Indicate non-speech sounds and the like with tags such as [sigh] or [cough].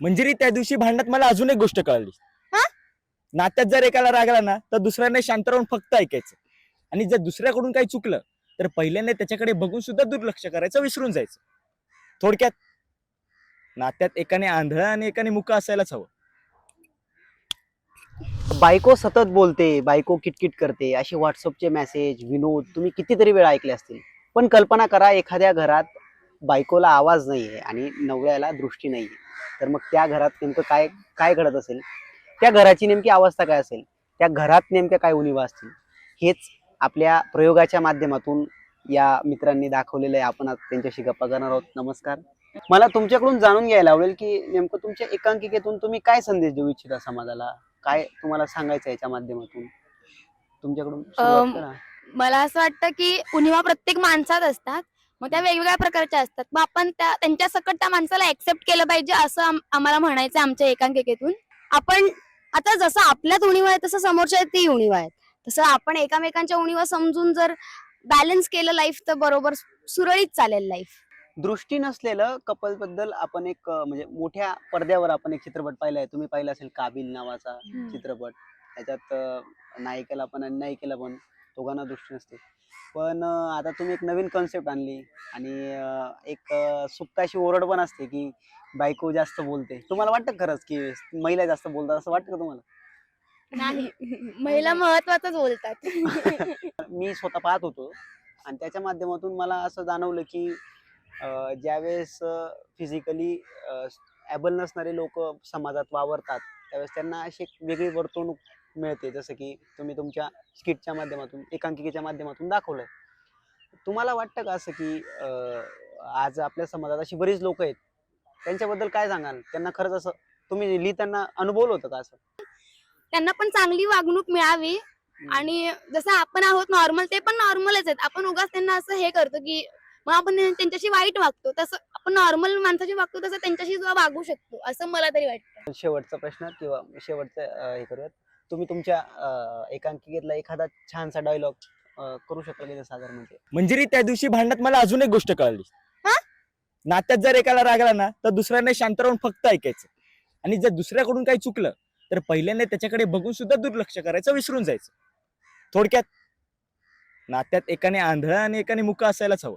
मंजिरी त्या दिवशी भांडणात मला अजून एक गोष्ट कळली. हा? नात्यात जर एकाला रागला ना तर दुसऱ्याने शांत राहून फक्त ऐकायचं. आणि जर दुसऱ्याकडून काही चुकलं तर पहिल्यांदा त्याच्याकडे बघून सुद्धा दुर्लक्ष करायचं विसरून जायचं. थोडक्यात नात्यात एकाने आंधळा आणि एकाने मुका असायलाच हवं. बायको सतत बोलते बायको किटकिट करते असे व्हॉट्सअपचे मेसेज विनोद तुम्ही कितीतरी वेळा ऐकले असतील. पण कल्पना करा एखाद्या घरात बायकोला आवाज नाहीये आणि नवऱ्याला दृष्टी नाहीये. तर मग त्या घरात नेमकं काय काय घडत असेल? त्या घराची नेमकी अवस्था काय असेल? त्या घरात नेमक्या काय उणिवा असतील? हेच आपल्या प्रयोगाच्या माध्यमातून या मित्रांनी दाखवलेलं आहे. आपण आज त्यांच्याशी गप्पा करणार आहोत. नमस्कार. मला तुमच्याकडून जाणून घ्यायला आवडेल की नेमकं तुमच्या एकांकिकेतून तुम्ही काय संदेश देऊ इच्छिता समाजाला? काय तुम्हाला सांगायचं याच्या माध्यमातून? तुमच्याकडून. मला असं वाटतं की उणिवा प्रत्येक माणसात असतात. मग त्या वेगवेगळ्या प्रकारच्या असतात. मग आपण त्या त्यांच्या सकट त्या माणसाला ऍक्सेप्ट केलं पाहिजे असं आम- आम्हाला म्हणायचं आमच्या एकांकिकेतून. आपण आता जसं आपल्यात उणीवा आहे तसं समोरच्या ती उणीवा आहेत. तसं आपण एकामेकांच्या उणीवा समजून जर बॅलन्स केलं लाईफ तर बरोबर सुरळीत चालेल लाईफ दृष्टी नसलेलं कपलबद्दल आपण एक म्हणजे मोठ्या पडद्यावर आपण एक चित्रपट पाहिलाय तुम्ही पाहिला असेल काबिल नावाचा चित्रपट. त्याच्यात नायिकेला पण आणि नायिकेला पण. दोघांना दृष्टी नसते. पण आता तुम्ही एक नवीन कन्सेप्ट आणली आणि एक अं, सुप्त अशी ओरड पण असते की बायको जास्त बोलते. तुम्हाला वाटतं खरंच की महिला जास्त बोलतात असं वाटतं का तुम्हाला? नाही. महिला महत्वाचंच बोलतात. [laughs] मी स्वतः पाहत होतो आणि त्याच्या माध्यमातून मला असं जाणवलं की ज्यावेळेस फिजिकली ॲबल नसणारे लोक समाजात वावरतात त्यावेळेस त्यांना अशी एक वेगळी वर्तवणूक मिळते जसं की तुम्ही तुमच्या स्किटच्या माध्यमातून एकांकिकेच्या माध्यमातून दाखवलंय. तुम्हाला वाटतं का असं की आज आपल्या समाजात अशी बरीच लोक आहेत त्यांच्याबद्दल काय सांगाल? त्यांना खरंच असं तुम्ही लिहिताना अनुभवलं होतं का असं? त्यांना पण चांगली वागणूक मिळावी. आणि जसं आपण आहोत नॉर्मल ते पण नॉर्मलच आहेत. आपण उगाच त्यांना असं हे करतो की मग आपण त्यां- त्यांच्याशी वाईट वागतो. तसं आपण नॉर्मल माणसाशी वागतो तसं त्यांच्याशी वागू शकतो असं मला तरी वाटतं. शेवटचा प्रश्न किंवा शेवटचं हे करूयात. तुम्ही तुमच्या एकांकिकेतला एखादा छानसा डायलॉग करू शकाल की सादर म्हणजे? मंजिरी त्या दिवशी भांडणात मला अजून एक गोष्ट कळली. हा? नात्यात जर एकाला रागला ना तर दुसऱ्याने शांत राहून फक्त ऐकायचं. आणि जर दुसऱ्याकडून काही चुकलं तर पहिल्यांदा त्याच्याकडे बघून सुद्धा दुर्लक्ष करायचं विसरून जायचं. थोडक्यात नात्यात एकाने आंधळा आणि एकाने मुका असायलाच हवं.